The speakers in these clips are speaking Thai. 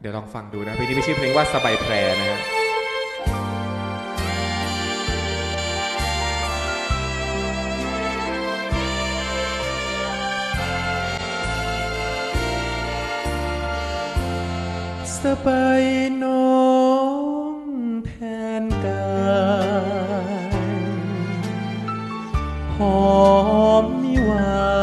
เดี๋ยวลองฟังดูนะเพลงนี้ไมีชื่อเพลงว่าสบายแพรนะฮะสบายน้องแทนกายหอมนิวา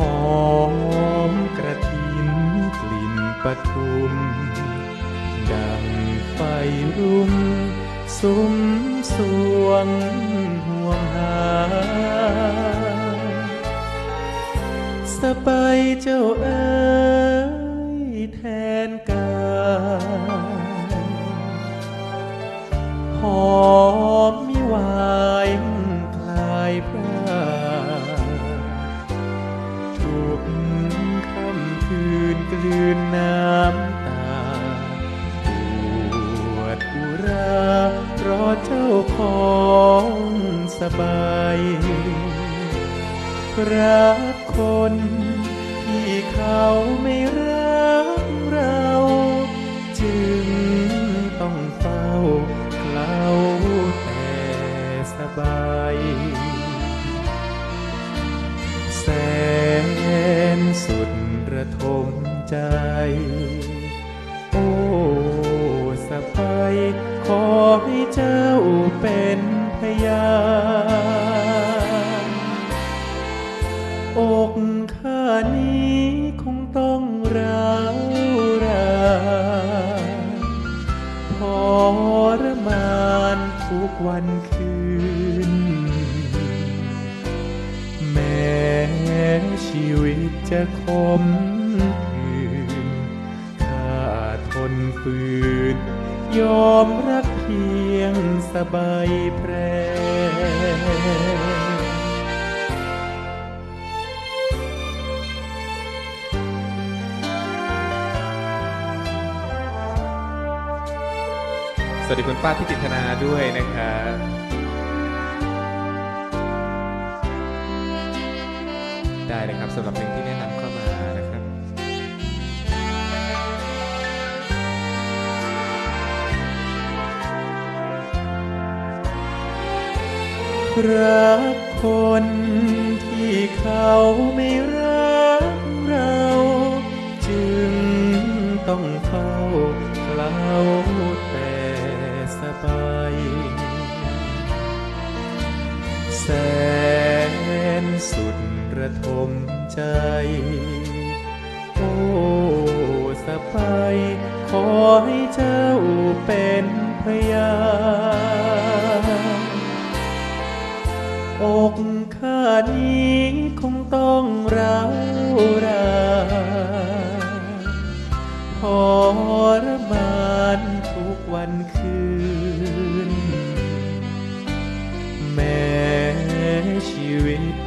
หอมกระถินกลิ่นปทุม ดังไฟรุ่มสุมสวงห่วงหาสบายเจ้าเอ๋ยแทนกายหอ กค่ำคืนกลืนน้ำตาปวดอุราเพราะเจ้าของสบายรักคนที่เขาไม่รักเราจึงต้อง สุดระทมใจ โอ้สบายขอให้เจ้าเป็นพยานอกข้านี้คงต้องร้าวรานทรมานทุกวันคืน จะคมคืนข้าทนฝืน ยอมรักเพียงสบายแพรสวัสดีคุณป้าทิติธนาด้วยนะครับ ได้เลยครับสำหรับเพลงที่แนะนำเข้ามานะครับรักคนที่เขาไม่รักเรา จึงต้องเฝ้าเคล้าแต่สบายแส สุดระทมใจ โอ้สบายขอให้เจ้าเป็นพยานอกข้านี้คงต้องร้าวรานทรมานทุกวันคืน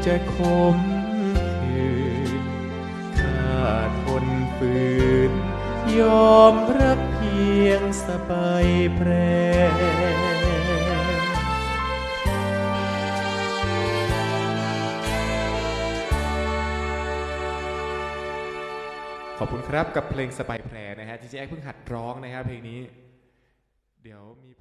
จะคมคืนข้าทนฝืน ยอมรับเพียงสบายแพรขอบคุณครับกับเพลงสบายแพรนะฮะจริงๆไอ้เพิ่งหัดร้องนะครับเพลงนี้ เดี๋ยวมี